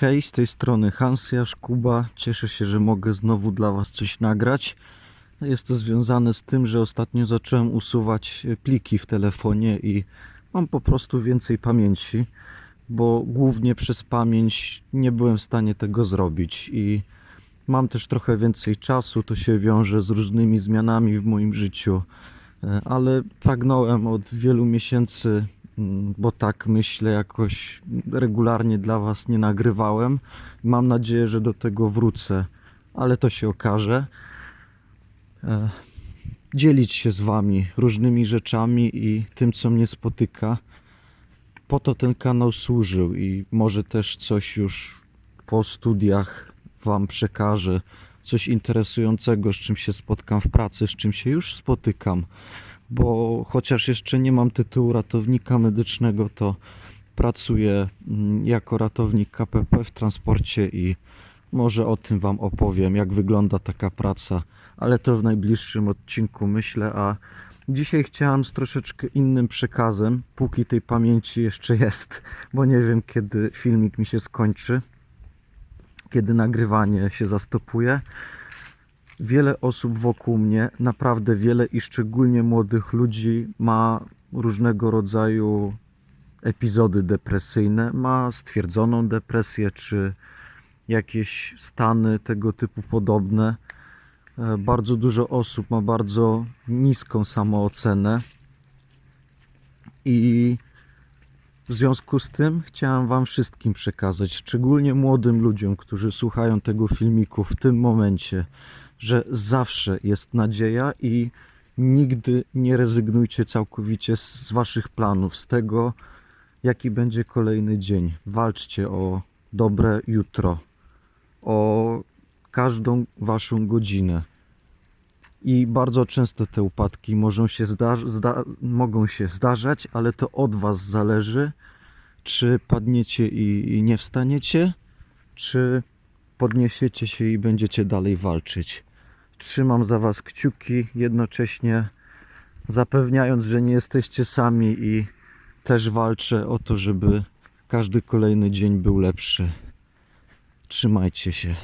Hej, z tej strony Hans Kuba. Cieszę się, że mogę znowu dla Was coś nagrać. Jest to związane z tym, że ostatnio zacząłem usuwać pliki w telefonie i mam po prostu więcej pamięci, bo głównie przez pamięć nie byłem w stanie tego zrobić i mam też trochę więcej czasu. To się wiąże z różnymi zmianami w moim życiu, E, ale pragnąłem od wielu miesięcy bo tak myślę, jakoś regularnie dla Was nie nagrywałem. Mam nadzieję, że do tego wrócę, ale to się okaże. E, Dzielić się z Wami różnymi rzeczami i tym, co mnie spotyka. Po to ten kanał służył i może też coś już po studiach Wam przekażę. Coś interesującego, z czym się spotkam w pracy, z czym się już spotykam bo chociaż jeszcze nie mam tytułu ratownika medycznego, to pracuję mm, jako ratownik KPP w transporcie i może o tym Wam opowiem, jak wygląda taka praca, ale to w najbliższym odcinku myślę, a dzisiaj chciałem z troszeczkę innym przekazem, póki tej pamięci jeszcze jest, bo nie wiem kiedy filmik mi się skończy, kiedy nagrywanie się zastopuje wiele osób wokół mnie, naprawdę wiele i szczególnie młodych ludzi ma różnego rodzaju epizody depresyjne, ma stwierdzoną depresję czy jakieś stany tego typu podobne. E, bardzo dużo osób ma bardzo niską samoocenę i w związku z tym chciałem Wam wszystkim przekazać, szczególnie młodym ludziom, którzy słuchają tego filmiku w tym momencie, że zawsze jest nadzieja i nigdy nie rezygnujcie całkowicie z Waszych planów, z tego, jaki będzie kolejny dzień. Walczcie o dobre jutro, o każdą Waszą godzinę. I bardzo często te upadki mogą się, mogą się zdarzać, ale to od Was zależy, czy padniecie i, i nie wstaniecie, czy podniesiecie się i będziecie dalej walczyć. Trzymam za Was kciuki, jednocześnie zapewniając, że nie jesteście sami i też walczę o to, żeby każdy kolejny dzień był lepszy. Trzymajcie się.